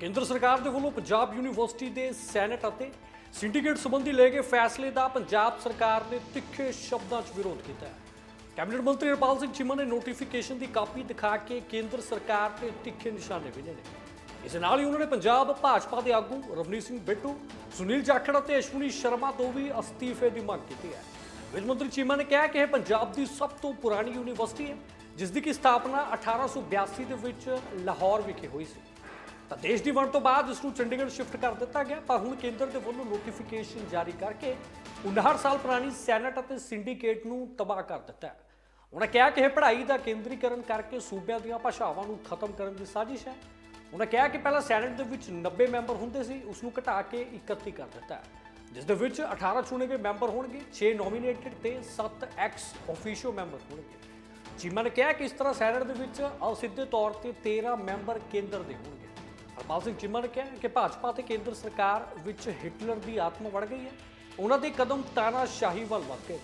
ਕੇਂਦਰ ਸਰਕਾਰ ਦੇ ਵੱਲੋਂ ਪੰਜਾਬ ਯੂਨੀਵਰਸਿਟੀ ਦੇ ਸੈਨੇਟ ਅਤੇ ਸਿੰਡੀਕੇਟ ਸੰਬੰਧੀ ਲਏ ਗਏ ਫੈਸਲੇ ਦਾ ਪੰਜਾਬ ਸਰਕਾਰ ਨੇ ਤਿੱਖੇ ਸ਼ਬਦਾਂ 'ਚ ਵਿਰੋਧ ਕੀਤਾ ਹੈ। ਕੈਬਨਿਟ ਮੰਤਰੀ ਹਰਪਾਲ ਸਿੰਘ ਚੀਮਾ ਨੇ ਨੋਟੀਫਿਕੇਸ਼ਨ ਦੀ ਕਾਪੀ ਦਿਖਾ ਕੇ ਕੇਂਦਰ ਸਰਕਾਰ ਤੇ ਤਿੱਖੇ ਨਿਸ਼ਾਨੇ ਵਿੰਨੇ ਨੇ। ਇਸ ਨਾਲ ਹੀ ਉਹਨਾਂ ਨੇ ਪੰਜਾਬ ਭਾਜਪਾ ਦੇ ਆਗੂ ਰਵਨੀਤ ਸਿੰਘ ਬਿੱਟੂ, ਸੁਨੀਲ ਜਾਖੜ ਅਤੇ ਅਸ਼ਵਨੀ ਸ਼ਰਮਾ ਤੋਂ ਵੀ ਅਸਤੀਫੇ ਦੀ ਮੰਗ ਕੀਤੀ ਹੈ। ਵਿੱਤ ਮੰਤਰੀ ਚੀਮਾ ਨੇ ਕਿਹਾ ਕਿ ਇਹ ਪੰਜਾਬ ਦੀ ਸਭ ਤੋਂ ਪੁਰਾਣੀ ਯੂਨੀਵਰਸਿਟੀ ਹੈ, ਜਿਸ ਦੀ ਕਿ ਸਥਾਪਨਾ 1882 ਦੇ ਵਿੱਚ ਲਾਹੌਰ ਵਿਖੇ ਹੋਈ ਸੀ। ਤਾਂ ਦੇਸ਼ ਦੀ ਵੰਡ ਤੋਂ ਬਾਅਦ ਇਸ ਨੂੰ ਚੰਡੀਗੜ੍ਹ ਸ਼ਿਫਟ ਕਰ ਦਿੱਤਾ ਗਿਆ। ਪਰ ਹੁਣ ਕੇਂਦਰ ਦੇ ਵੱਲੋਂ ਨੋਟੀਫਿਕੇਸ਼ਨ ਜਾਰੀ ਕਰਕੇ 59 ਸਾਲ ਪੁਰਾਣੀ ਸੈਨੇਟ ਅਤੇ ਸਿੰਡੀਕੇਟ ਨੂੰ ਤਬਾਹ ਕਰ ਦਿੱਤਾ ਹੈ। ਉਹਨਾਂ ਕਿਹਾ ਕਿ ਇਹ ਪੜ੍ਹਾਈ ਦਾ ਕੇਂਦਰੀਕਰਨ ਕਰਕੇ ਸੂਬਿਆਂ ਦੀਆਂ ਭਾਸ਼ਾਵਾਂ ਨੂੰ ਖਤਮ ਕਰਨ ਦੀ ਸਾਜ਼ਿਸ਼ ਹੈ। ਉਹਨਾਂ ਕਿਹਾ ਕਿ ਪਹਿਲਾਂ ਸੈਨੇਟ ਦੇ ਵਿੱਚ 90 ਮੈਂਬਰ ਹੁੰਦੇ ਸੀ, ਉਸ ਨੂੰ ਘਟਾ ਕੇ 31 ਕਰ ਦਿੱਤਾ ਹੈ। ਜਿਸ ਦੇ ਵਿੱਚ 18 ਚੁਣੇ ਗਏ ਮੈਂਬਰ ਹੋਣਗੇ 6 ਨੋਮੀਨੇਟਡ ਤੇ 7 ਐਕਸ ਆਫੀਸ਼ੀਅਲ ਮੈਂਬਰ ਹੋਣਗੇ। ਚੀਮਾ ਨੇ ਕਿਹਾ ਕਿ ਇਸ ਤਰ੍ਹਾਂ ਸੈਨੇਟ ਦੇ ਵਿੱਚ ਅਸਿੱਧੇ ਤੌਰ ਤੇ 13 ਮੈਂਬਰ ਕੇਂਦਰ ਦੇ ਹੋਣਗੇ। ਹਰਪਾਲ ਸਿੰਘ ਚੀਮਾ ਨੇ ਕਿਹਾ ਕਿ ਭਾਜਪਾ ਤੇ ਕੇਂਦਰ ਸਰਕਾਰ ਵਿੱਚ ਹਿਟਲਰ ਦੀ ਆਤਮਾ ਵੜ ਗਈ ਹੈ। ਉਹਨਾਂ ਦੇ ਕਦਮ ਤਾਨਾਸ਼ਾਹੀ ਵੱਲ ਵਧ ਗਏ।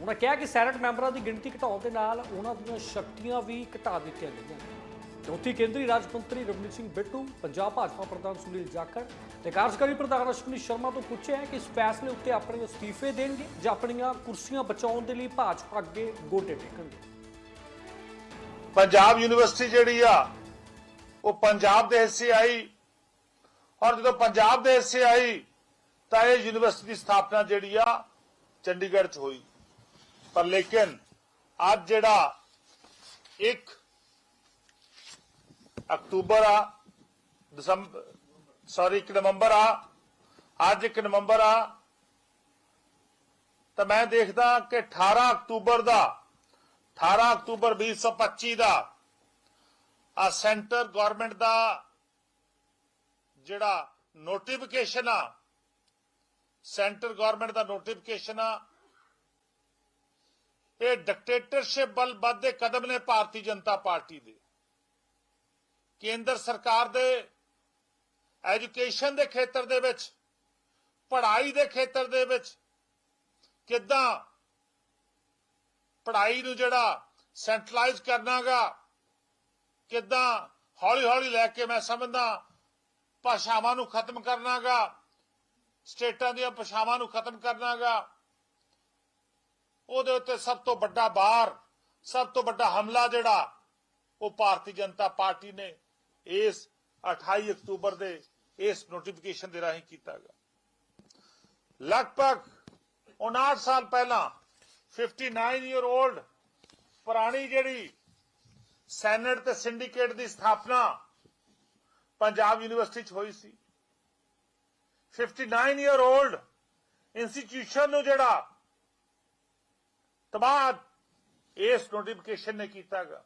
ਉਹਨਾਂ ਕਿਹਾ ਕਿ ਸੈਨੇਟ ਮੈਂਬਰਾਂ ਦੀ ਗਿਣਤੀ ਘਟਾਉਣ ਦੇ ਨਾਲ ਉਹਨਾਂ ਦੀਆਂ ਸ਼ਕਤੀਆਂ ਵੀ ਘਟਾ ਦਿੱਤੀਆਂ ਗਈਆਂ। ਨੇ ਚੌਥੀ ਕੇਂਦਰੀ ਰਾਜ ਮੰਤਰੀ ਰਵਨੀਤ ਸਿੰਘ ਬਿੱਟੂ, ਪੰਜਾਬ ਭਾਜਪਾ ਪ੍ਰਧਾਨ ਸੁਨੀਲ ਜਾਖੜ ਤੇ ਕਾਰਜਕਾਰੀ ਪ੍ਰਧਾਨ ਅਸ਼ਵਨੀ ਸ਼ਰਮਾ ਤੋਂ ਪੁੱਛਿਆ ਹੈ ਕਿ ਇਸ ਫੈਸਲੇ ਉੱਤੇ ਆਪਣੇ ਅਸਤੀਫੇ ਦੇਣਗੇ ਜਾਂ ਆਪਣੀਆਂ ਕੁਰਸੀਆਂ ਬਚਾਉਣ ਦੇ ਲਈ ਭਾਜਪਾ ਅੱਗੇ ਗੋਡੇ ਟੇਕਣਗੇ। ਪੰਜਾਬ ਯੂਨੀਵਰਸਿਟੀ ਜਿਹੜੀ ਆ ਉਹ ਪੰਜਾਬ ਦੇ ਹਿੱਸੇ ਆਈ ਔਰ ਜਦੋਂ ਪੰਜਾਬ ਦੇ ਹਿੱਸੇ ਆਈ ਤਾਂ ਇਹ ਯੂਨੀਵਰਸਿਟੀ ਦੀ ਸਥਾਪਨਾ ਜਿਹੜੀ ਆ ਚੰਡੀਗੜ੍ਹ 'ਚ ਹੋਈ। ਪਰ ਲੇਕਿਨ ਅੱਜ ਜਿਹੜਾ 1 ਅਕਤੂਬਰ ਆ ਦਸੰਬਰ ਸੌਰੀ 1 ਨਵੰਬਰ ਆ, ਅੱਜ 1 ਨਵੰਬਰ ਆ, ਤਾਂ ਮੈਂ ਦੇਖਦਾ ਕਿ 18 ਅਕਤੂਬਰ ਦਾ 18 ਅਕਤੂਬਰ 2025 ਦਾ ਆ ਸੈਂਟਰ ਗਵਰਨਮੈਂਟ ਦਾ ਜਿਹੜਾ ਨੋਟੀਫਿਕੇਸ਼ਨ ਆ, ਸੈਂਟਰ ਗਵਰਨਮੈਂਟ ਦਾ ਨੋਟੀਫਿਕੇਸ਼ਨ ਆ, ਇਹ ਡਿਕਟੇਟਰਸ਼ਿਪ ਬਲ ਵੱਧਦੇ ਕਦਮ ਨੇ ਭਾਰਤੀ ਜਨਤਾ ਪਾਰਟੀ ਦੇ। ਕੇਂਦਰ ਸਰਕਾਰ ਦੇ ਐਜੂਕੇਸ਼ਨ ਦੇ ਖੇਤਰ ਦੇ ਵਿੱਚ, ਪੜ੍ਹਾਈ ਦੇ ਖੇਤਰ ਦੇ ਵਿੱਚ ਕਿੱਦਾਂ ਪੜ੍ਹਾਈ ਨੂੰ ਜਿਹੜਾ ਸੈਂਟਰਲਾਈਜ਼ ਕਰਨਾਗਾ ਕਿੱਦਾਂ ਹੌਲੀ ਹੌਲੀ ਲੈ ਕੇ ਮੈਂ ਸਮਝਦਾ, ਭਾਸ਼ਾਵਾਂ ਨੂੰ ਖਤਮ ਕਰਨਾਗਾ, ਸਟੇਟਾਂ ਦੀਆਂ ਭਾਸ਼ਾਵਾਂ ਨੂੰ ਖਤਮ ਕਰਨਾਗਾ। ਉਹਦੇ ਉੱਤੇ ਸਭ ਤੋਂ ਵੱਡਾ ਬਾਰ, ਸਭ ਤੋਂ ਵੱਡਾ ਹਮਲਾ ਜਿਹੜਾ, ਉਹ ਭਾਰਤੀ ਜਨਤਾ ਪਾਰਟੀ ਨੇ ਇਸ 28 ਅਕਤੂਬਰ ਦੇ ਇਸ ਨੋਟੀਫਿਕੇਸ਼ਨ ਦੇ ਰਾਹੀਂ ਕੀਤਾ ਗਿਆ ਲਗਭਗ 59 ਸਾਲ ਪਹਿਲਾਂ 59 ਈਅਰ 올ਡ ਪੁਰਾਣੀ ਜਿਹੜੀ ਸੈਨੇਟ ਤੇ ਸਿੰਡੀਕੇਟ ਦੀ ਸਥਾਪਨਾ ਪੰਜਾਬ ਯੂਨੀਵਰਸਿਟੀ 'ਚ ਹੋਈ ਸੀ। 59 ਈਅਰ 올ਡ ਇੰਸਟੀਟਿਊਸ਼ਨ ਨੂੰ ਜਿਹੜਾ ਤਬਾਹ ਇਸ ਨੋਟੀਫਿਕੇਸ਼ਨ ਨੇ ਕੀਤਾਗਾ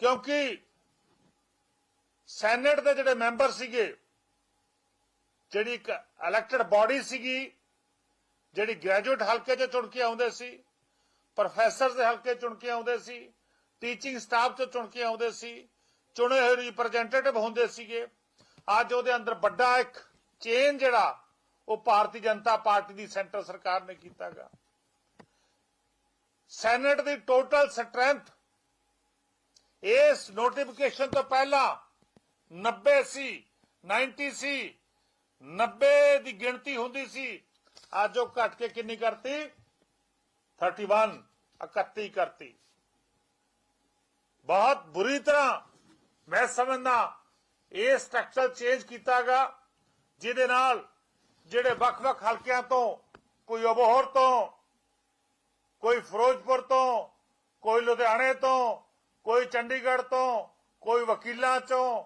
ਕਿਉਂਕਿ ਸੈਨੇਟ ਦੇ ਜਿਹੜੇ ਮੈਂਬਰ ਸੀਗੇ, ਜਿਹੜੀ ਇੱਕ ਇਲੈਕਟਡ ਬਾਡੀ ਸੀਗੀ, ਜਿਹੜੀ ਗ੍ਰੈਜੂਏਟ ਹਲਕੇ 'ਚ ਚੁਣ ਕੇ ਆਉਂਦੇ ਸੀ ਪ੍ਰੋਫੈਸਰ ਦੇ ਹਲਕੇ ਚੁਣ ਕੇ ਆਉਂਦੇ ਸੀ, ਟੀਚਿੰਗ ਸਟਾਫ 'ਚ ਚੁਣ ਕੇ ਆਉਂਦੇ ਸੀ, ਚੁਣੇ ਹੋਏ ਰਿਪਰੈਜ਼ੈਂਟੇਟਿਵ ਹੁੰਦੇ ਸੀਗੇ। ਅੱਜ ਉਹਦੇ ਅੰਦਰ ਵੱਡਾ ਇੱਕ ਚੇਨ ਜਿਹੜਾ, ਉਹ ਭਾਰਤੀ ਜਨਤਾ ਪਾਰਟੀ ਦੀ ਸੈਂਟਰ ਸਰਕਾਰ ਨੇ ਕੀਤਾਗਾ। ਸੈਨੇਟ ਦੀ ਟੋਟਲ ਸਟਰੈਂਥ ਇਸ ਨੋਟੀਫਿਕੇਸ਼ਨ ਤੋਂ ਪਹਿਲਾਂ 90 ਸੀ 90 ਸੀ 90 ਦੀ ਗਿਣਤੀ ਹੁੰਦੀ ਸੀ। ਅੱਜ ਉਹ ਘਟ ਕੇ ਕਿੰਨੀ ਕਰਤੀ? 31 31 ਕਰਤੀ। ਬਹੁਤ ਬੁਰੀ ਤਰ੍ਹਾਂ ਮੈਂ ਸਮਝਦਾ, ਇਹ ਸਟਰਕਚਰ ਚੇਂਜ ਕੀਤਾਗਾ, ਜਿਹਦੇ ਨਾਲ ਜਿਹੜੇ ਵੱਖ-ਵੱਖ ਹਲਕਿਆਂ ਤੋਂ, ਕੋਈ ਅਬੋਹਰ ਤੋਂ, ਕੋਈ ਫਿਰੋਜ਼ਪੁਰ ਤੋਂ, ਕੋਈ ਲੁਧਿਆਣੇ ਤੋਂ, ਕੋਈ ਚੰਡੀਗੜ੍ਹ ਤੋਂ, ਕੋਈ ਵਕੀਲਾਂ ਚੋਂ,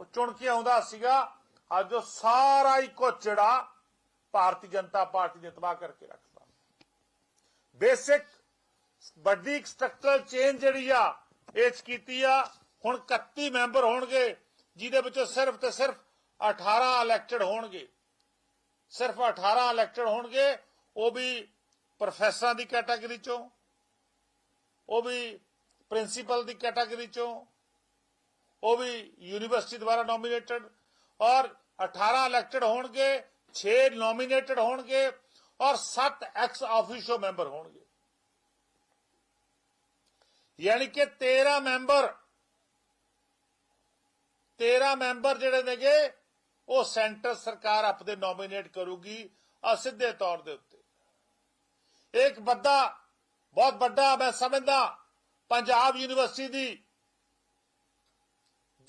ਉਹ ਚੁਣ ਕੇ ਆਉਂਦਾ ਸੀਗਾ, ਅੱਜ ਉਹ ਸਾਰਾ ਹੀ ਕੋਚੜਾ ਭਾਰਤੀ ਜਨਤਾ ਪਾਰਟੀ ਨੇ ਤਬਾਹ ਕਰਕੇ ਰੱਖਦਾ ਬੇਸਿਕ ਵੱਡੀ ਸਟਰਕਚਰਲ ਚੇਂਜ ਜਿਹੜੀ ਆ ਇਹ 'ਚ ਕੀਤੀ ਆ। ਹੁਣ 31 ਮੈਂਬਰ ਹੋਣਗੇ, ਜਿਹਦੇ ਵਿੱਚੋਂ ਸਿਰਫ ਤੇ ਸਿਰਫ 18 ਇਲੈਕਟਡ ਹੋਣਗੇ। ਸਿਰਫ 18 ਇਲੈਕਟਡ ਹੋਣਗੇ, ਉਹ ਵੀ ਪ੍ਰੋਫੈਸਰਾਂ ਦੀ ਕੈਟਾਗਰੀ ਚੋਂ, ਉਹ ਵੀ ਪ੍ਰਿੰਸੀਪਲ ਦੀ ਕੈਟਾਗਰੀ ਚੋਂ, ਉਹ ਵੀ ਯੂਨੀਵਰਸਿਟੀ ਦੁਆਰਾ ਨੋਮੀਨੇਟਡ ਔਰ 18 ਇਲੈਕਟਡ ਹੋਣਗੇ 6 ਨੋਮੀਨੇਟਡ ਹੋਣਗੇ ਔਰ 7 ਐਕਸ ਆਫੀਸ਼ੀਅਲ ਮੈਂਬਰ ਹੋਣਗੇ। ਯਾਨੀ ਕਿ 13 ਮੈਂਬਰ 13 ਮੈਂਬਰ ਜਿਹੜੇ ਨੇਗੇ, ਉਹ ਸੈਂਟਰ ਸਰਕਾਰ ਆਪਦੇ ਨੋਮੀਨੇਟ ਕਰੂਗੀ ਅਸਿੱਧੇ ਤੌਰ ਦੇ ਉੱਤੇ। ਇੱਕ ਵੱਡਾ ਬਹੁਤ ਵੱਡਾ ਮੈਂ ਸਮਝਦਾ, ਪੰਜਾਬ ਯੂਨੀਵਰਸਿਟੀ ਦੀ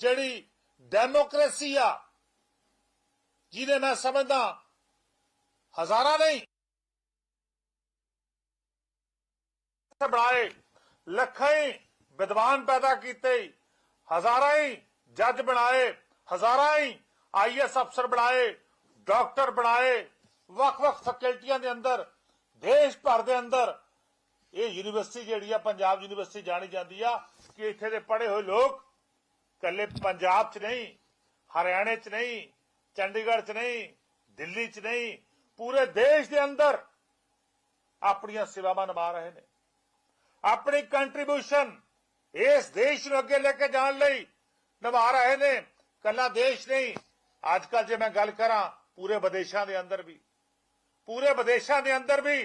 ਜਿਹੜੀ ਡੈਮੋਕ੍ਰੇਸੀ ਆ, ਜਿਹਦੇ ਮੈਂ ਸਮਝਦਾ, ਹਜ਼ਾਰਾਂ ਨਹੀਂ ਬਣਾਏ। ਲੱਖਾਂ ਹੀ ਵਿਦਵਾਨ ਪੈਦਾ ਕੀਤੇ, ਹਜ਼ਾਰਾਂ ਹੀ ਜੱਜ ਬਣਾਏ, ਹਜ਼ਾਰਾਂ ਹੀ ਆਈਐਸ ਅਫਸਰ ਬਣਾਏ, ਡਾਕਟਰ ਬਣਾਏ, ਵੱਖ-ਵੱਖ ਫੈਕਲਟੀਆਂ ਦੇ ਅੰਦਰ, ਦੇਸ਼ ਭਰ ਦੇ ਅੰਦਰ। ਇਹ ਯੂਨੀਵਰਸਿਟੀ ਜਿਹੜੀ ਆ, ਪੰਜਾਬ ਯੂਨੀਵਰਸਿਟੀ ਜਾਣੀ ਜਾਂਦੀ ਆ ਕਿ ਇੱਥੇ ਦੇ ਪੜ੍ਹੇ ਹੋਏ ਲੋਕ ਕੱਲੇ ਪੰਜਾਬ 'ਚ ਨਹੀਂ, ਹਰਿਆਣੇ 'ਚ ਨਹੀਂ, ਚੰਡੀਗੜ੍ਹ 'ਚ ਨਹੀਂ, ਦਿੱਲੀ 'ਚ ਨਹੀਂ, ਪੂਰੇ ਦੇਸ਼ ਦੇ ਅੰਦਰ ਆਪਣੀਆਂ ਸੇਵਾਵਾਂ ਨਿਭਾ ਰਹੇ ਨੇ। ਆਪਣੀ ਕੰਟਰੀਬਿਊਸ਼ਨ ਇਸ ਦੇਸ਼ ਨੂੰ ਅੱਗੇ ਲੈ ਕੇ ਜਾਣ ਲਈ ਨਿਭਾ ਰਹੇ ਨੇ। ਕੱਲਾ ਦੇਸ਼ ਨਹੀਂ ਅੱਜ ਕੱਲ ਜੇ ਮੈਂ ਗੱਲ ਕਰਾਂ ਪੂਰੇ ਵਿਦੇਸ਼ਾਂ ਦੇ ਅੰਦਰ ਵੀ। ਪੂਰੇ ਵਿਦੇਸ਼ਾਂ ਦੇ ਅੰਦਰ ਵੀ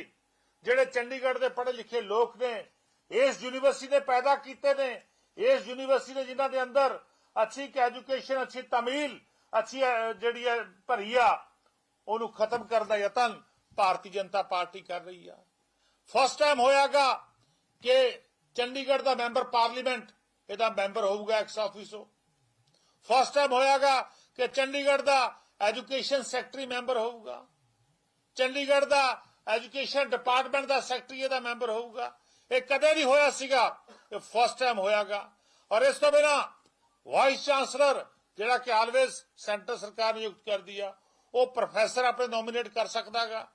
ਜਿਹੜੇ ਚੰਡੀਗੜ੍ਹ ਦੇ ਪੜ੍ਹੇ ਲਿਖੇ ਲੋਕ ਨੇ, ਇਸ ਯੂਨੀਵਰਸਿਟੀ ਨੇ ਪੈਦਾ ਕੀਤੇ ਨੇ, ਇਸ ਯੂਨੀਵਰਸਿਟੀ ਨੇ ਜਿਨ੍ਹਾਂ ਦੇ ਅੰਦਰ ਅੱਛੀ ਐਜੂਕੇਸ਼ਨ ਅੱਛੀ ਤਮੀਲ, ਅੱਛੀ ਜਿਹੜੀ ਹੈ ਭਰੀ ਆ, ਉਹਨੂੰ ਖਤਮ ਕਰਨ ਦਾ ਯਤਨ ਭਾਰਤੀ ਜਨਤਾ ਪਾਰਟੀ ਕਰ ਰਹੀ ਆ। ਫਸਟ ਟਾਈਮ ਹੋਇਆਗਾ ਕਿ ਚੰਡੀਗੜ੍ਹ ਦਾ ਮੈਂਬਰ ਪਾਰਲੀਮੈਂਟ, ਇਹਦਾ ਮੈਂਬਰ ਹੋਊਗਾ ਐਕਸ ਆਫਿਸੋ ਫਸਟ ਟਾਈਮ ਹੋਇਆਗਾ ਕਿ ਚੰਡੀਗੜ੍ਹ ਦਾ ਐਜੂਕੇਸ਼ਨ ਸੈਕਟਰੀ ਮੈਂਬਰ ਹੋਊਗਾ। ਚੰਡੀਗੜ੍ਹ ਦਾ ਐਜੂਕੇਸ਼ਨ ਡਿਪਾਰਟਮੈਂਟ ਦਾ ਸੈਕਟਰੀ ਇਹਦਾ ਮੈਂਬਰ ਹੋਊਗਾ। ਇਹ ਕਦੇ ਨਹੀਂ ਹੋਇਆ ਸੀਗਾ, ਇਹ ਫਸਟ ਟਾਈਮ ਹੋਇਆਗਾ। ਔਰ ਇਸ ਤੋਂ ਬਿਨਾ ਵਾਈਸ ਚਾਂਸਲਰ ਜਿਹੜਾ ਕਿ ਆਲਵੇਜ਼ ਸੈਂਟਰ ਸਰਕਾਰ ਨਿਯੁਕਤ ਕਰਦੀ ਆ, ਉਹ ਪ੍ਰੋਫੈਸਰ ਆਪਣੇ ਨੋਮੀਨੇਟ ਕਰ ਸਕਦਾਗਾ।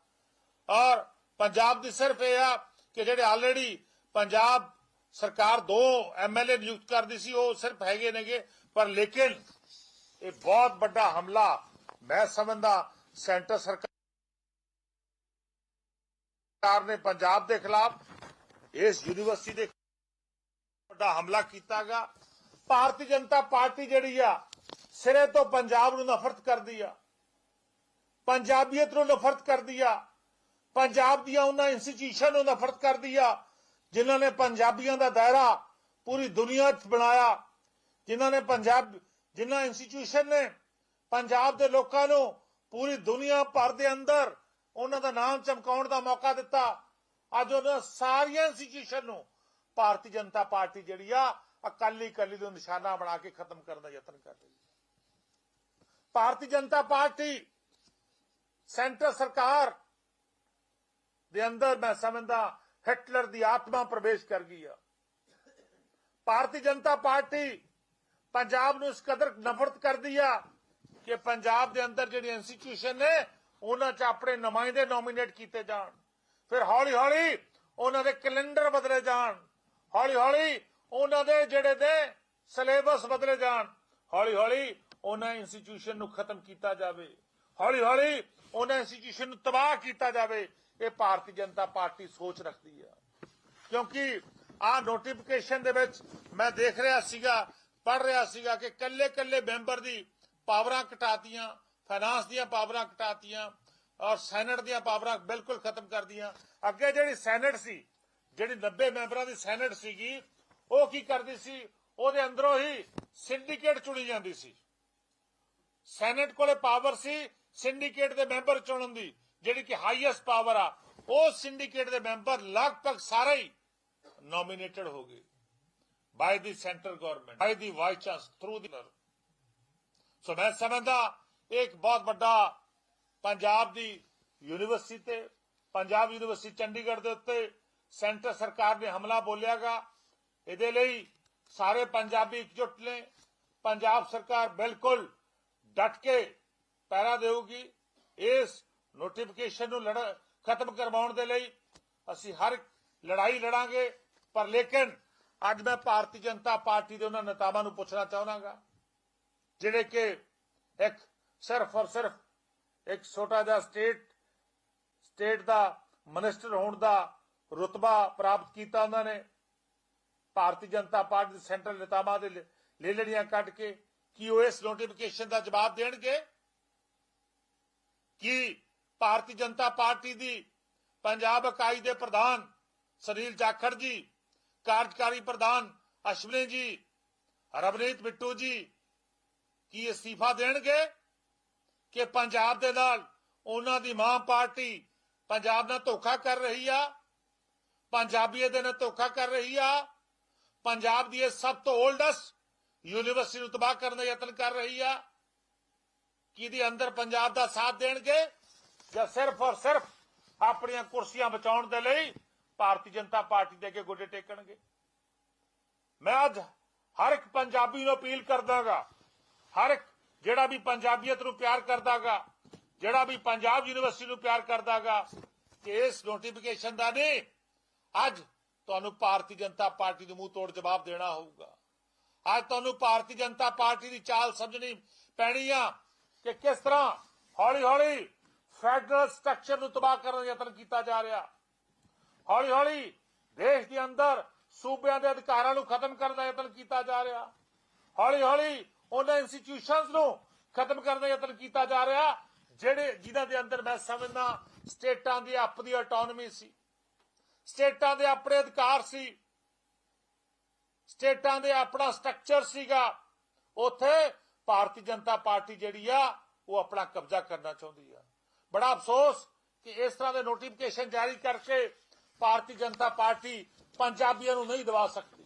ਔਰ ਪੰਜਾਬ ਦੀ ਸਿਰਫ ਇਹ ਆ ਕਿ ਜਿਹੜੇ ਆਲਰੇਡੀ ਪੰਜਾਬ ਸਰਕਾਰ ਦੋ ਐਮਐਲਏ ਨਿਯੁਕਤ ਕਰਦੀ ਸੀ ਉਹ ਸਿਰਫ ਹੈਗੇ ਨੇਗੇ ਪਰ ਲੇਕਿਨ ਇਹ ਬਹੁਤ ਵੱਡਾ ਹਮਲਾ ਮੈਂ ਸਮਝਦਾ ਸੈਂਟਰ ਸਰਕਾਰ ਨੇ ਪੰਜਾਬ ਦੇ ਖਿਲਾਫ ਇਸ ਯੂਨੀਵਰਸਿਟੀ ਦੇ ਵੱਡਾ ਹਮਲਾ ਕੀਤਾਗਾ ਭਾਰਤੀ ਜਨਤਾ ਪਾਰਟੀ ਜਿਹੜੀ ਆ ਸਿਰੇ ਤੋਂ ਪੰਜਾਬ ਨੂੰ ਨਫ਼ਰਤ ਕਰਦੀ ਆ ਪੰਜਾਬੀਅਤ ਨੂੰ ਨਫ਼ਰਤ ਕਰਦੀ ਆ ਪੰਜਾਬ ਦੀਆਂ ਉਹਨਾਂ ਇੰਸਟੀਟਿਊਸ਼ਨ ਨੂੰ ਨਫ਼ਰਤ ਕਰਦੀ ਆ ਜਿਨ੍ਹਾਂ ਨੇ ਪੰਜਾਬੀਆਂ ਦਾ ਦਾਇਰਾ ਪੂਰੀ ਦੁਨੀਆ 'ਚ ਬਣਾਇਆ, ਜਿਨ੍ਹਾਂ ਨੇ ਪੰਜਾਬ, ਜਿਨ੍ਹਾਂ ਇੰਸਟੀਚਿਊਸ਼ਨ ਨੇ ਪੰਜਾਬ ਦੇ ਲੋਕਾਂ ਨੂੰ ਪੂਰੀ ਦੁਨੀਆ ਭਰ ਦੇ ਅੰਦਰ ਉਹਨਾਂ ਦਾ ਨਾਮ ਚਮਕਾਉਣ ਦਾ ਮੌਕਾ ਦਿੱਤਾ, ਅੱਜ ਉਹਨਾਂ ਸਾਰੀਆਂ ਇੰਸਟੀਚਿਊਸ਼ਨ ਨੂੰ ਭਾਰਤੀ ਜਨਤਾ ਪਾਰਟੀ ਜਿਹੜੀ ਆ, ਅਕਾਲੀ ਕਲੀ ਨੂੰ ਨਿਸ਼ਾਨਾ ਬਣਾ ਕੇ ਖਤਮ ਕਰਨ ਦਾ ਯਤਨ ਕਰ ਰਹੀ ਹੈ। ਭਾਰਤੀ ਜਨਤਾ ਪਾਰਟੀ ਸੈਂਟਰ ਸਰਕਾਰ ਦੇ ਅੰਦਰ ਮੈਂ ਸਮਝਦਾ ਹਿਟਲਰ ਦੀ ਆਤਮਾ ਪ੍ਰਵੇਸ਼ ਕਰ ਗਈ ਆ। ਭਾਰਤੀ ਜਨਤਾ ਪਾਰਟੀ ਪੰਜਾਬ ਨੂੰ ਇਸ ਕਦਰ ਨਫ਼ਰਤ ਕਰਦੀ ਆ ਕਿ ਪੰਜਾਬ ਦੇ ਅੰਦਰ ਜਿਹੜੀ ਇੰਸਟੀਟਿਊਸ਼ਨ ਨੇ, ਉਹਨਾਂ 'ਚ ਆਪਣੇ ਨੁਮਾਇੰਦੇ ਨੋਮੀਨੇਟ ਕੀਤੇ ਜਾਣ। ਫਿਰ ਹੌਲੀ ਹੌਲੀ ਉਹਨਾਂ ਦੇ ਕੈਲੰਡਰ ਬਦਲੇ ਜਾਣ। ਹੌਲੀ ਹੌਲੀ ਉਹਨਾਂ ਦੇ ਜਿਹੜੇ ਦੇ ਸਿਲੇਬਸ ਬਦਲੇ ਜਾਣ। ਹੌਲੀ ਹੌਲੀ ਉਹਨਾਂ ਇੰਸਟੀਟਿਊਸ਼ਨ ਨੂੰ ਖਤਮ ਕੀਤਾ ਜਾਵੇ। ਹੌਲੀ ਹੌਲੀ ਉਹਨਾਂ ਇੰਸਟੀਟਿਊਸ਼ਨ ਨੂੰ ਤਬਾਹ ਕੀਤਾ ਜਾਵੇ। ਇਹ ਭਾਰਤੀ ਜਨਤਾ ਪਾਰਟੀ ਸੋਚ ਰੱਖਦੀ ਆ। ਕਿਉਂਕਿ ਆ ਨੋਟੀਫਿਕੇਸ਼ਨ ਦੇ ਵਿੱਚ ਮੈਂ ਦੇਖ ਰਿਹਾ ਸੀਗਾ ਪੜ ਰਿਹਾ ਸੀਗਾ ਕਿ ਕੱਲੇ ਕੱਲੇ ਮੈਂਬਰ ਦੀ ਪਾਵਰਾਂ ਘਟਾਤੀਆਂ ਫਾਈਨਾਂਸ ਦੀਆਂ ਪਾਵਰਾਂ ਘਟਾਤੀਆਂ ਔਰ ਸੈਨੇਟ ਦੀਆਂ ਪਾਵਰਾਂ ਬਿਲਕੁਲ ਖਤਮ ਕਰਦੀਆਂ ਅੱਗੇ ਜਿਹੜੀ ਸੈਨੇਟ ਸੀ, ਜਿਹੜੀ 90 ਮੈਂਬਰਾਂ ਦੀ ਸੈਨੇਟ ਸੀਗੀ, ਉਹ ਕੀ ਕਰਦੀ ਸੀ? ਉਹਦੇ ਅੰਦਰੋਂ ਹੀ ਸਿੰਡੀਕੇਟ ਚੁਣੀ ਜਾਂਦੀ ਸੀ। ਸੈਨੇਟ ਕੋਲੇ ਪਾਵਰ ਸੀ ਸਿੰਡੀਕੇਟ ਦੇ ਮੈਂਬਰ ਚੁਣਨ ਦੀ। ਜਿਹੜੀ ਕਿ ਹਾਈਐਸਟ ਪਾਵਰ ਆ, ਉਹ ਸਿੰਡੀਕੇਟ ਦੇ ਮੈਂਬਰ ਲਗਭਗ ਸਾਰੇ ਹੀ ਨੋਮੀਨੇਟਡ ਹੋ ਗਏ by the centre government by the vice chance through the so ਮੈਂ ਸਮਝਦਾ ਇਹ ਇੱਕ ਬਹੁਤ ਵੱਡਾ ਪੰਜਾਬ ਦੀ ਯੂਨੀਵਰਸਿਟੀ ਤੇ, ਪੰਜਾਬ ਯੂਨੀਵਰਸਿਟੀ ਚੰਡੀਗੜ੍ਹ ਦੇ ਉੱਤੇ ਸੈਂਟਰ ਸਰਕਾਰ ਨੇ ਹਮਲਾ ਬੋਲਿਆਗਾ ਇਹਦੇ ਲਈ ਸਾਰੇ ਪੰਜਾਬੀ ਇਕਜੁੱਟ ਨੇ, ਪੰਜਾਬ ਸਰਕਾਰ ਬਿਲਕੁਲ ਡਟ ਕੇ ਪੈਰਾ ਦੇਊਗੀ। ਇਸ ਨੋਟੀਫਿਕੇਸ਼ਨ ਨੂੰ ਲੜ ਖਤਮ ਕਰਵਾਉਣ ਦੇ ਲਈ ਅਸੀਂ ਹਰ ਲੜਾਈ ਲੜਾਂਗੇ, ਪਰ ਲੇਕਿਨ ਅੱਜ ਮੈਂ ਭਾਰਤੀ ਜਨਤਾ ਪਾਰਟੀ ਦੇ ਉਹਨਾਂ ਨੇਤਾਵਾਂ ਨੂੰ ਪੁੱਛਣਾ ਚਾਹਣਾਗਾ ਜਿਹੜੇ ਕਿ ਇੱਕ ਸਿਰਫ ਔਰ ਸਿਰਫ ਇੱਕ ਛੋਟਾ ਜਿਹਾ ਸਟੇਟ ਸਟੇਟ ਦਾ ਮਿਨਿਸਟਰ ਹੋਣ ਦਾ ਰੁਤਬਾ ਪ੍ਰਾਪਤ ਕੀਤਾ ਉਹਨਾਂ ਨੇ। ਭਾਰਤੀ ਜਨਤਾ ਪਾਰਟੀ ਦੇ ਸੈਂਟਰਲ ਨੇਤਾਵਾਂ ਦੇ ਲੀਲੜੀਆਂ ਕੱਢ ਕੇ ਕੀ ਉਹ ਇਸ ਨੋਟੀਫਿਕੇਸ਼ਨ ਦਾ ਜਵਾਬ ਦੇਣਗੇ? ਕੀ ਭਾਰਤੀ ਜਨਤਾ ਪਾਰਟੀ ਦੀ, ਪੰਜਾਬ ਇਕਾਈ ਦੇ ਪ੍ਰਧਾਨ ਸੁਨੀਲ ਜਾਖੜ ਜੀ, ਕਾਰਜਕਾਰੀ ਪ੍ਰਧਾਨ ਅਸ਼ਵਨੀ ਜੀ, ਰਵਨੀਤ ਬਿੱਟੂ ਜੀ, ਕੀ ਅਸਤੀਫਾ ਦੇਣਗੇ? ਕਿ ਪੰਜਾਬ ਦੇ ਨਾਲ ਉਹਨਾਂ ਦੀ ਮਾਂ ਪਾਰਟੀ ਪੰਜਾਬ ਨਾਲ ਧੋਖਾ ਕਰ ਰਹੀ ਆ? ਪੰਜਾਬੀਏ ਦੇ ਨਾਲ ਧੋਖਾ ਕਰ ਰਹੀ ਆ? ਪੰਜਾਬ ਦੀ ਇਹ ਸਭ ਤੋਂ 올ਡੈਸਟ ਯੂਨੀਵਰਸਿਟੀ ਨੂੰ ਤਬਾਹ ਕਰਨ ਦਾ ਯਤਨ ਕਰ ਰਹੀ ਆ? ਕਿਹਦੇ ਅੰਦਰ ਪੰਜਾਬ ਦਾ ਸਾਥ ਦੇਣਗੇ? ਜਾਂ ਸਿਰਫ ਔਰ ਸਿਰਫ ਆਪਣੀਆਂ ਕੁਰਸੀਆਂ ਬਚਾਉਣ ਦੇ ਲਈ ਭਾਰਤੀ ਜਨਤਾ ਪਾਰਟੀ ਦੇ ਅੱਗੇ ਗੋਡੇ ਟੇਕਣਗੇ। ਮੈਂ ਅੱਜ ਹਰ ਇੱਕ ਪੰਜਾਬੀ ਨੂੰ ਅਪੀਲ ਕਰਦਾਗਾ, ਹਰ ਇੱਕ ਜਿਹੜਾ ਵੀ ਪੰਜਾਬੀਅਤ ਨੂੰ ਪਿਆਰ ਕਰਦਾਗਾ, ਜਿਹੜਾ ਵੀ ਪੰਜਾਬ ਯੂਨੀਵਰਸਿਟੀ ਨੂੰ ਪਿਆਰ ਕਰਦਾਗਾ, ਕਿ ਇਸ ਨੋਟੀਫਿਕੇਸ਼ਨ ਦਾ ਨਹੀਂ, ਅੱਜ ਤੁਹਾਨੂੰ ਭਾਰਤੀ ਜਨਤਾ ਪਾਰਟੀ ਨੂੰ ਮੂੰਹ ਤੋੜ ਜਵਾਬ ਦੇਣਾ ਹੋਊਗਾ। ਅੱਜ ਤੁਹਾਨੂੰ ਭਾਰਤੀ ਜਨਤਾ ਪਾਰਟੀ ਦੀ ਚਾਲ ਸਮਝਣੀ ਪੈਣੀ ਆ ਕਿ ਕਿਸ ਤਰ੍ਹਾਂ ਹੌਲੀ ਹੌਲੀ ਫੈਡਰਲ ਸਟਰਕਚਰ ਨੂੰ ਤਬਾਹ ਕਰਨ ਦਾ ਯਤਨ ਕੀਤਾ ਜਾ ਰਿਹਾ। ਹੌਲੀ ਹੌਲੀ ਦੇਸ਼ ਦੇ ਅੰਦਰ ਸੂਬਿਆਂ ਦੇ ਅਧਿਕਾਰਾਂ ਨੂੰ ਖਤਮ ਕਰਨ ਦਾ ਯਤਨ ਕੀਤਾ ਜਾ ਰਿਹਾ। ਹੌਲੀ ਹੌਲੀ ਉਹਨਾਂ ਇੰਸਟੀਟਿਊਸ਼ਨਸ ਨੂੰ ਖਤਮ ਕਰਨ ਦਾ ਯਤਨ ਕੀਤਾ ਜਾ ਰਿਹਾ, ਜਿਹੜੇ ਜਿਨ੍ਹਾਂ ਦੇ ਅੰਦਰ ਮੈਂ ਸਮਝਦਾ ਸਟੇਟਾਂ ਦੀ ਆਪਣੀ ਆਟੋਨਮੀ ਸੀ, ਸਟੇਟਾਂ ਦੇ ਆਪਣੇ ਅਧਿਕਾਰ ਸੀ, ਸਟੇਟਾਂ ਦੇ ਆਪਣਾ ਸਟਰਕਚਰ ਸੀਗਾ। ਉੱਥੇ ਭਾਰਤੀ ਜਨਤਾ ਪਾਰਟੀ ਜਿਹੜੀ ਆ, ਉਹ ਆਪਣਾ ਕਬਜ਼ਾ ਕਰਨਾ ਚਾਹੁੰਦੀ ਆ। ਬੜਾ ਅਫਸੋਸ ਕਿ ਇਸ ਤਰ੍ਹਾਂ ਦੇ ਨੋਟੀਫਿਕੇਸ਼ਨ ਜਾਰੀ ਕਰਕੇ ਭਾਰਤੀ ਜਨਤਾ ਪਾਰਟੀ ਪੰਜਾਬੀਆਂ ਨੂੰ ਨਹੀਂ ਦਵਾ ਸਕਦੀ।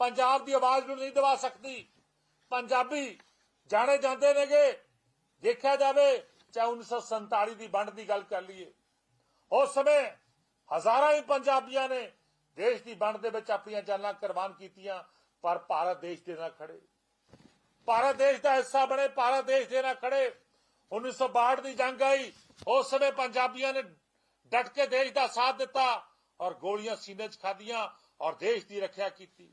ਪੰਜਾਬ ਦੀ ਆਵਾਜ਼ ਨੂੰ ਨਹੀਂ ਦਵਾ ਸਕਦੀ। ਪੰਜਾਬੀ ਜਾਣੇ ਜਾਂਦੇ ਨੇਗੇ। ਦੇਖਿਆ ਜਾਵੇ ਚਾਹੇ 1947 ਦੀ ਵੰਡ ਦੀ ਗੱਲ ਕਰ ਲਈਏ। ਉਸ ਸਮੇਂ ਹਜ਼ਾਰਾਂ ਹੀ ਪੰਜਾਬੀਆਂ ਨੇ ਦੇਸ਼ ਦੀ ਵੰਡ ਦੇ ਵਿੱਚ ਆਪਣੀਆਂ ਜਾਨਾਂ ਕੁਰਬਾਨ ਕੀਤੀਆਂ, ਪਰ ਭਾਰਤ ਦੇਸ਼ ਦੇ ਨਾਲ ਖੜੇ ਭਾਰਤ ਦੇਸ਼ ਦਾ ਹਿੱਸਾ ਬਣੇ, ਭਾਰਤ ਦੇਸ਼ ਦੇ ਨਾਲ ਖੜੇ 1962 ਦੀ ਜੰਗ ਆਈ। ਉਸ ਸਮੇਂ ਪੰਜਾਬੀਆਂ ਨੇ ਡਟ ਕੇ ਦੇਸ਼ ਦਾ ਸਾਥ ਦਿੱਤਾ ਔਰ ਗੋਲੀਆਂ ਸੀਨੇ 'ਚ ਖਾਧੀਆਂ ਔਰ ਦੇਸ਼ ਦੀ ਰੱਖਿਆ ਕੀਤੀ।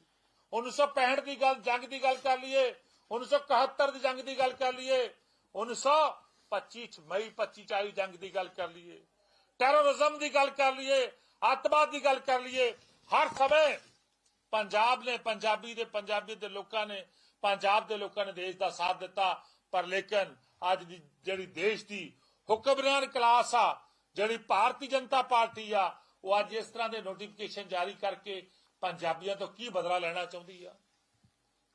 1965 ਦੀ ਗੱਲ ਜੰਗ ਦੀ ਗੱਲ ਕਰ ਲਈਏ। 1971 ਦੀ ਜੰਗ ਦੀ ਗੱਲ ਕਰ ਲਈਏ। 1925 ਚ ਮਈ 25 ਚ ਆਈ ਜੰਗ ਦੀ ਗੱਲ ਕਰ ਲਈਏ। ਟੈਰੋਰਿਜ਼ਮ ਦੀ ਗੱਲ ਕਰ ਲਈਏ। ਅੱਤਵਾਦ ਦੀ ਗੱਲ ਕਰ ਲਈਏ। ਹਰ ਸਮੇਂ ਪੰਜਾਬ ਨੇ ਪੰਜਾਬੀ ਦੇ ਪੰਜਾਬੀ ਦੇ ਲੋਕਾਂ ਨੇ ਪੰਜਾਬ ਦੇ ਲੋਕਾਂ ਨੇ ਦੇਸ਼ ਦਾ ਸਾਥ ਦਿੱਤਾ। ਪਰ ਲੇਕਿਨ ਅੱਜ ਦੀ ਜਿਹੜੀ ਦੇਸ਼ ਦੀ ਹੁਕਮਰਾਨ ਕਲਾਸ ਆ, ਜਿਹੜੀ ਭਾਰਤੀ ਜਨਤਾ ਪਾਰਟੀ ਆ, ਉਹ ਅੱਜ ਇਸ ਤਰ੍ਹਾਂ ਦੇ ਨੋਟੀਫਿਕੇਸ਼ਨ ਜਾਰੀ ਕਰਕੇ ਪੰਜਾਬੀਆਂ ਤੋਂ ਕੀ ਬਦਲਾ ਲੈਣਾ ਚਾਹੁੰਦੀ ਆ?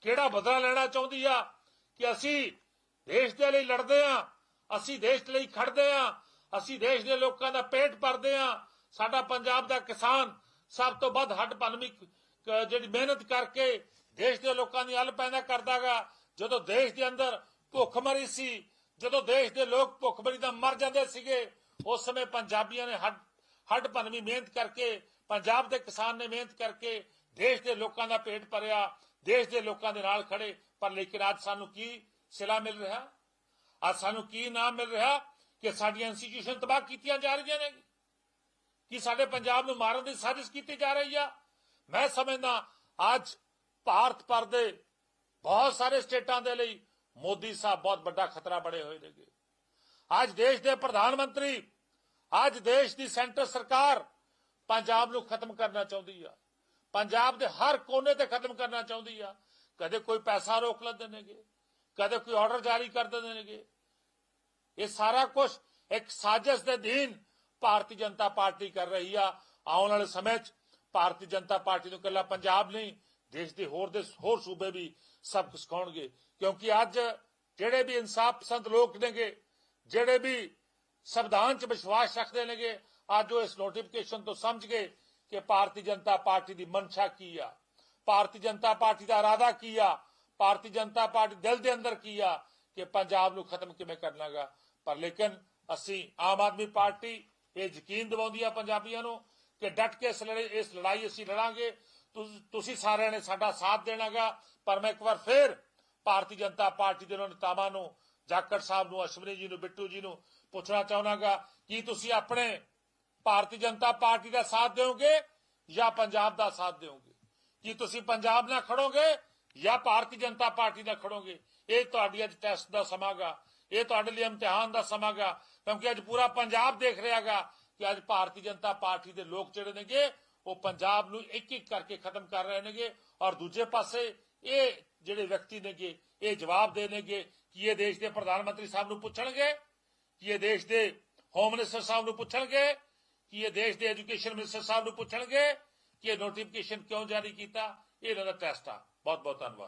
ਕਿਹੜਾ ਬਦਲਾ ਲੈਣਾ ਚਾਹੁੰਦੀ ਆ ਕਿ ਅਸੀਂ ਦੇਸ਼ ਦੇ ਲਈ ਲੜਦੇ ਆ, ਅਸੀਂ ਦੇਸ਼ ਲਈ ਖੜਦੇ ਆ, ਅਸੀਂ ਦੇਸ਼ ਦੇ ਲੋਕਾਂ ਦਾ ਪੇਟ ਭਰਦੇ ਆ, ਸਾਡਾ ਪੰਜਾਬ ਦਾ ਕਿਸਾਨ ਸਭ ਤੋਂ ਵੱਧ ਹੱਡ ਭੰਨਵੀਂ ਜਿਹੜੀ ਮਿਹਨਤ ਕਰਕੇ ਦੇਸ਼ ਦੇ ਲੋਕਾਂ ਦੀ ਹੱਲ ਪੈਦਾ ਕਰਦਾਗਾ, ਜਦੋਂ ਦੇਸ਼ ਦੇ ਅੰਦਰ ਭੁੱਖਮਰੀ ਸੀ। ਜਦੋਂ ਦੇਸ਼ ਦੇ ਲੋਕ ਭੁੱਖਮਰੀ ਦਾ ਮਰ ਜਾਂਦੇ ਸੀਗੇ। ਉਸ ਸਮੇਂ ਪੰਜਾਬੀਆਂ ਨੇ ਹੱਡ ਹੱਡ ਭੰਨਵੀਂ ਮਿਹਨਤ ਕਰਕੇ, ਪੰਜਾਬ ਦੇ ਕਿਸਾਨ ਨੇ ਮਿਹਨਤ ਕਰਕੇ ਦੇਸ਼ ਦੇ ਲੋਕਾਂ ਦਾ ਪੇਟ ਭਰਿਆ, ਦੇਸ਼ ਦੇ ਲੋਕਾਂ ਦੇ ਨਾਲ ਖੜੇ ਪਰ ਲੇਕਿਨ ਅੱਜ ਸਾਨੂੰ ਕੀ ਸਿਲਾ ਮਿਲ ਰਿਹਾ? ਅੱਜ ਸਾਨੂੰ ਕੀ ਨਾਮ ਮਿਲ ਰਿਹਾ? ਕਿ ਸਾਡੀਆਂ ਇੰਸਟੀਟਿਊਸ਼ਨ ਤਬਾਹ ਕੀਤੀਆਂ ਜਾ ਰਹੀਆਂ ਨੇ। ਕਿ ਸਾਡੇ ਪੰਜਾਬ ਨੂੰ ਮਾਰਨ ਦੀ ਸਾਜ਼ਿਸ਼ ਕੀਤੀ ਜਾ ਰਹੀ ਆ? ਮੈਂ ਸਮਝਦਾ, ਅੱਜ ਭਾਰਤ ਭਰ ਦੇ ਬਹੁਤ ਸਾਰੇ ਸਟੇਟਾਂ ਦੇ ਲਈ ਮੋਦੀ ਸਾਹਿਬ ਬਹੁਤ ਵੱਡਾ ਖਤਰਾ ਬਣੇ ਹੋਏ ਨੇਗੇ। ਅੱਜ ਦੇਸ਼ ਦੇ ਪ੍ਰਧਾਨ ਮੰਤਰੀ, ਅੱਜ ਦੇਸ਼ ਦੀ ਸੈਂਟਰ ਸਰਕਾਰ ਪੰਜਾਬ ਨੂੰ ਖਤਮ ਕਰਨਾ ਚਾਹੁੰਦੀ ਆ। ਪੰਜਾਬ ਦੇ ਹਰ ਕੋਨੇ ਤੇ ਖਤਮ ਕਰਨਾ ਚਾਹੁੰਦੀ ਆ। ਕਦੇ ਕੋਈ ਪੈਸਾ ਰੋਕ ਲੈਂਦੇ ਨੇਗੇ, ਕਦੇ ਕੋਈ ਆਰਡਰ ਜਾਰੀ ਕਰ ਦਿੰਦੇ ਨੇਗੇ। ਇਹ ਸਾਰਾ ਕੁਝ ਇੱਕ ਸਾਜ਼ਿਸ਼ ਦੇ ਦੀਨ ਭਾਰਤੀ ਜਨਤਾ ਪਾਰਟੀ ਕਰ ਰਹੀ ਆ। ਆਉਣ ਵਾਲੇ ਸਮੇਂ 'ਚ ਭਾਰਤੀ ਜਨਤਾ ਪਾਰਟੀ ਨੂੰ ਇਕੱਲਾ ਪੰਜਾਬ ਨਹੀਂ, ਦੇਸ਼ ਦੇ ਹੋਰ ਦੇ ਹੋਰ ਸੂਬੇ ਵੀ ਸਭ ਕੁਝ ਸਿਖਾਉਣਗੇ। ਕਿਉਂਕਿ ਅੱਜ ਜਿਹੜੇ ਵੀ ਇਨਸਾਫ ਪਸੰਦ ਲੋਕ ਨੇਗੇ, ਜਿਹੜੇ ਵੀ ਸੰਵਿਧਾਨ 'ਚ ਵਿਸ਼ਵਾਸ ਰੱਖਦੇ ਨੇਗੇ, ਅੱਜ ਉਹ ਇਸ ਨੋਟੀਫਿਕੇਸ਼ਨ ਤੋਂ ਸਮਝ ਗਏ ਕਿ ਭਾਰਤੀ ਜਨਤਾ ਪਾਰਟੀ ਦੀ ਮਨਸ਼ਾ ਕੀ ਆ। ਭਾਰਤੀ ਜਨਤਾ ਪਾਰਟੀ ਦਾ ਇਰਾਦਾ ਕੀ ਆ? ਭਾਰਤੀ ਜਨਤਾ ਪਾਰਟੀ ਦਿਲ ਦੇ ਅੰਦਰ ਕੀ ਆ ਕਿ ਪੰਜਾਬ ਨੂੰ ਖਤਮ ਕਿਵੇਂ ਕਰਨਾਗਾ? ਪਰ ਲੇਕਿਨ ਅਸੀਂ ਆਮ ਆਦਮੀ ਪਾਰਟੀ, ਇਹ ਯਕੀਨ ਦਿਵਾਉਂਦੀ ਆ ਪੰਜਾਬੀਆਂ ਨੂੰ ਕਿ ਡਟ ਕੇ ਇਸ ਲੜਾਈ ਇਸ ਲੜਾਈ ਅਸੀਂ ਲੜਾਂਗੇ। ਤੁਸੀਂ ਸਾਰਿਆਂ ਨੇ ਸਾਡਾ ਸਾਥ ਦੇਣਾਗਾ, ਪਰ ਮੈਂ ਇੱਕ ਵਾਰ ਫੇਰ ਭਾਰਤੀ ਜਨਤਾ ਪਾਰਟੀ ਦੇ ਉਹਨਾਂ ਨੇਤਾਵਾਂ ਨੂੰ ਜਾਕੜ ਸਾਹਿਬ ਨੂੰ, ਅਸ਼ਵਨੀ ਜੀ ਨੂੰ, ਬਿੱਟੂ ਜੀ ਨੂੰ ਪੁੱਛਣਾ ਚਾਹਣਾਗਾ ਕੀ ਤੁਸੀਂ ਆਪਣੇ ਭਾਰਤੀ ਜਨਤਾ ਪਾਰਟੀ ਦਾ ਸਾਥ ਦਿਓਗੇ ਜਾਂ ਪੰਜਾਬ ਦਾ ਸਾਥ ਦਿਓਗੇ? ਕੀ ਤੁਸੀਂ ਪੰਜਾਬ ਨਾਲ ਖੜੋਗੇ ਜਾਂ ਭਾਰਤੀ ਜਨਤਾ ਪਾਰਟੀ ਨਾਲ ਖੜੋਗੇ? ਇਹ ਤੁਹਾਡੀ ਅੱਜ ਟੈਸਟ ਦਾ ਸਮਾਂਗਾ, ਇਹ ਤੁਹਾਡੇ ਲਈ ਇਮਤਿਹਾਨ ਦਾ ਸਮਾਂਗਾ, ਕਿਉਂਕਿ ਅੱਜ ਪੂਰਾ ਪੰਜਾਬ ਦੇਖ ਰਿਹਾਗਾ ਕਿ ਅੱਜ ਭਾਰਤੀ ਜਨਤਾ ਪਾਰਟੀ ਦੇ ਲੋਕ ਜਿਹੜੇ ਨੇਗੇ, ਉਹ ਪੰਜਾਬ ਨੂੰ ਇੱਕ ਇੱਕ ਕਰਕੇ ਖਤਮ ਕਰ ਰਹੇ ਨੇਗੇ ਔਰ ਦੂਜੇ ਪਾਸੇ ਇਹ ਜਿਹੜੇ ਵਿਅਕਤੀ ਨੇਗੇ, ਇਹ ਜਵਾਬ ਦੇਣਗੇ ਕਿ ਇਹ ਦੇਸ਼ ਦੇ ਪ੍ਰਧਾਨ ਮੰਤਰੀ ਸਾਹਿਬ ਨੂੰ ਪੁੱਛਣਗੇ, ਕਿ ਇਹ ਦੇਸ਼ ਦੇ ਹੋਮ ਮਿਨਿਸਟਰ ਸਾਹਿਬ ਨੂੰ ਪੁੱਛਣਗੇ, ਕਿ ਇਹ ਦੇਸ਼ ਦੇ ਐਜੂਕੇਸ਼ਨ ਮਿਨਿਸਟਰ ਸਾਹਿਬ ਨੂੰ ਪੁੱਛਣਗੇ, ਕਿ ਇਹ ਨੋਟੀਫਿਕੇਸ਼ਨ ਕਿਉਂ ਜਾਰੀ ਕੀਤਾ? ਇਹ ਇਹਨਾਂ ਦਾ ਟੈਸਟ ਆ। ਬਹੁਤ ਬਹੁਤ ਧੰਨਵਾਦ।